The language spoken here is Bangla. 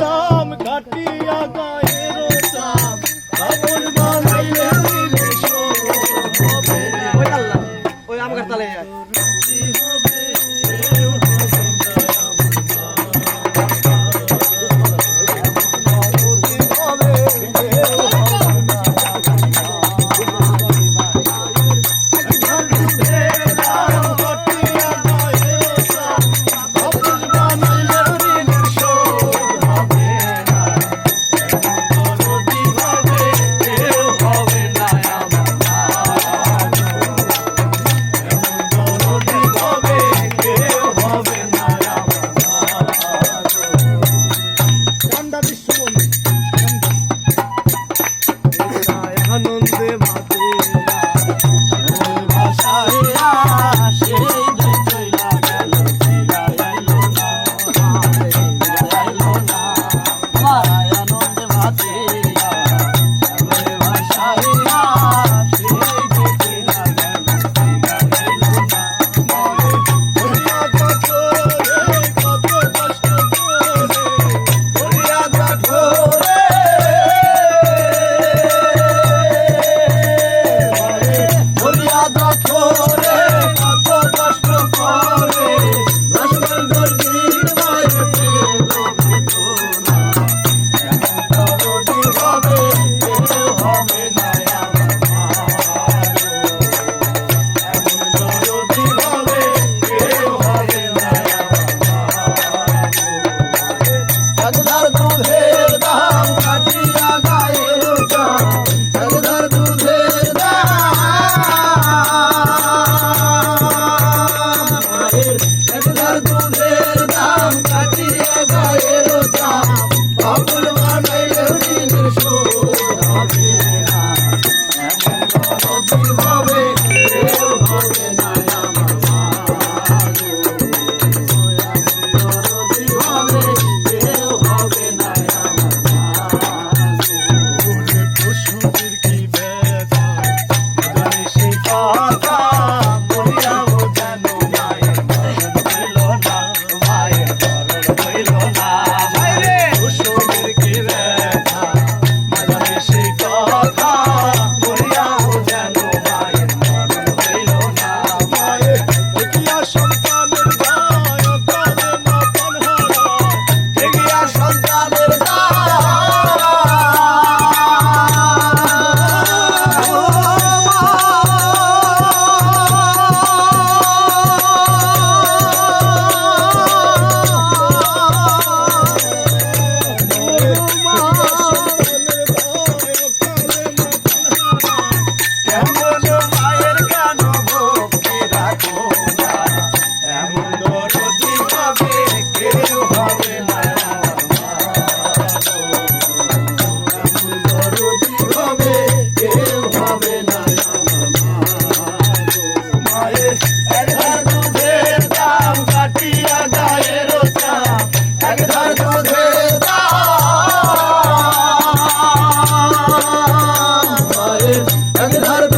দাম কাটিয়া গায়ের দাম। কাপড় বানাইয়া দিলে শোভে ওই আল্লাহ ওই আমার তালে যায় भारत